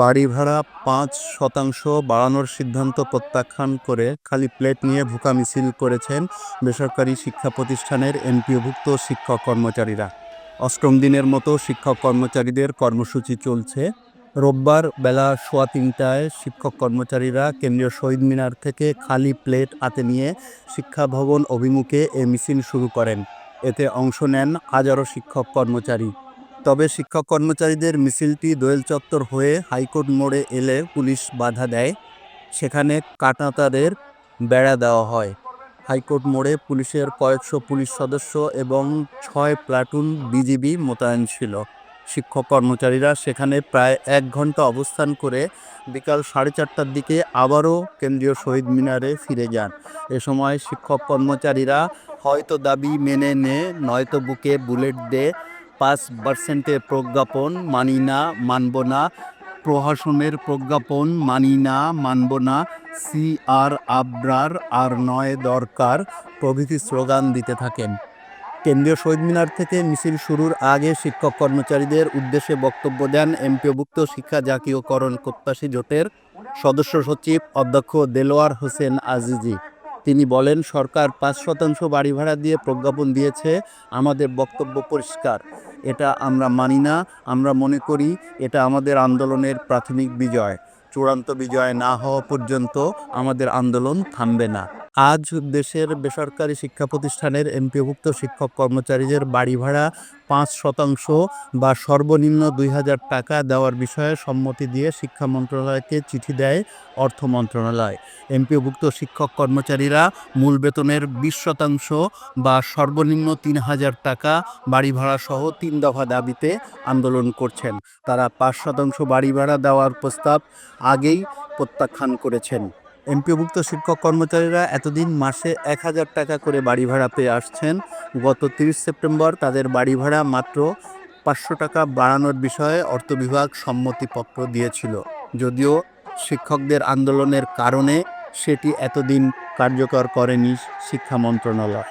বাড়ি ভাড়া পাঁচ শতাংশ বাড়ানোর সিদ্ধান্ত প্রত্যাখ্যান করে খালি প্লেট নিয়ে ভুকা মিছিল করেছেন বেসরকারি শিক্ষা প্রতিষ্ঠানের এমপিওভুক্ত শিক্ষক কর্মচারীরা। অষ্টম দিনের মতো শিক্ষক কর্মচারীদের কর্মসূচি চলছে। রোববার বেলা সোয়া তিনটায় শিক্ষক কর্মচারীরা কেন্দ্রীয় শহীদ মিনার থেকে খালি প্লেট হাতে নিয়ে শিক্ষা ভবন অভিমুখে এ মিছিল শুরু করেন। এতে অংশ নেন হাজারো শিক্ষক কর্মচারী। তবে শিক্ষক কর্মচারীদের মিছিলটি দোয়েল চত্বর হয়ে হাইকোর্ট মোড়ে এলে পুলিশ বাধা দেয়। সেখানে কাটাতারের বেড়া দেওয়া হয়। হাইকোর্ট মোড়ে পুলিশের কয়েকশো পুলিশ সদস্য এবং ছয় প্লাটুন বিজিবি মোতায়েন ছিল। শিক্ষক কর্মচারীরা সেখানে প্রায় এক ঘণ্টা অবস্থান করে বিকাল সাড়ে চারটার দিকে আবারও কেন্দ্রীয় শহীদ মিনারে ফিরে যান। এ সময় শিক্ষক কর্মচারীরা হয়তো দাবি মেনে নে, নয়তো বুকে বুলেট দে পাঁচ পার্সেন্টের প্রজ্ঞাপন মানি না, মানব না। প্রহাসনের প্রজ্ঞাপন মানি না, মানব না। সি আর আবরার আর নয় দরকার, প্রভৃতি স্লোগান দিতে থাকেন। কেন্দ্রীয় শহীদ মিনার থেকে মিছিল শুরুর আগে শিক্ষক কর্মচারীদের উদ্দেশ্যে বক্তব্য দেন এমপিওভুক্ত শিক্ষা জাতীয়করণ প্রত্যাশী জোটের সদস্য সচিব অধ্যক্ষ দেলোয়ার হোসেন আজিজি। তিনি বলেন, সরকার পাঁচ শতাংশ বাড়ি ভাড়া দিয়ে প্রজ্ঞাপন দিয়েছে, আমাদের বক্তব্য পরিষ্কার। এটা আমরা মানি না, আমরা মনে করি এটা আমাদের আন্দোলনের প্রাথমিক বিজয়। চূড়ান্ত বিজয় না হওয়া পর্যন্ত আমাদের আন্দোলন থামবে না। আজ দেশের বেসরকারি শিক্ষা প্রতিষ্ঠানের এমপিভুক্ত শিক্ষক কর্মচারীদের বাড়ি ভাড়া পাঁচ শতাংশ বা সর্বনিম্ন দুই হাজার টাকা দেওয়ার বিষয়ে সম্মতি দিয়ে শিক্ষা মন্ত্রণালয়কে চিঠি দেয় অর্থ মন্ত্রণালয়। এমপিওভুক্ত শিক্ষক কর্মচারীরা মূল বেতনের বিশ শতাংশ বা সর্বনিম্ন তিন হাজার টাকা বাড়ি ভাড়া সহ তিন দফা দাবিতে আন্দোলন করছেন। তারা পাঁচ শতাংশ বাড়ি ভাড়া দেওয়ার প্রস্তাব আগেই প্রত্যাখ্যান করেছেন। এমপিওভুক্ত শিক্ষক কর্মচারীরা এতদিন মাসে এক হাজার টাকা করে বাড়ি ভাড়া পেয়ে আসছেন। গত তিরিশ সেপ্টেম্বর তাদের বাড়ি ভাড়া মাত্র পাঁচশো টাকা বাড়ানোর বিষয়ে অর্থ বিভাগ সম্মতিপত্র দিয়েছিল। যদিও শিক্ষকদের আন্দোলনের কারণে সেটি এতদিন কার্যকর করেনি শিক্ষা মন্ত্রণালয়।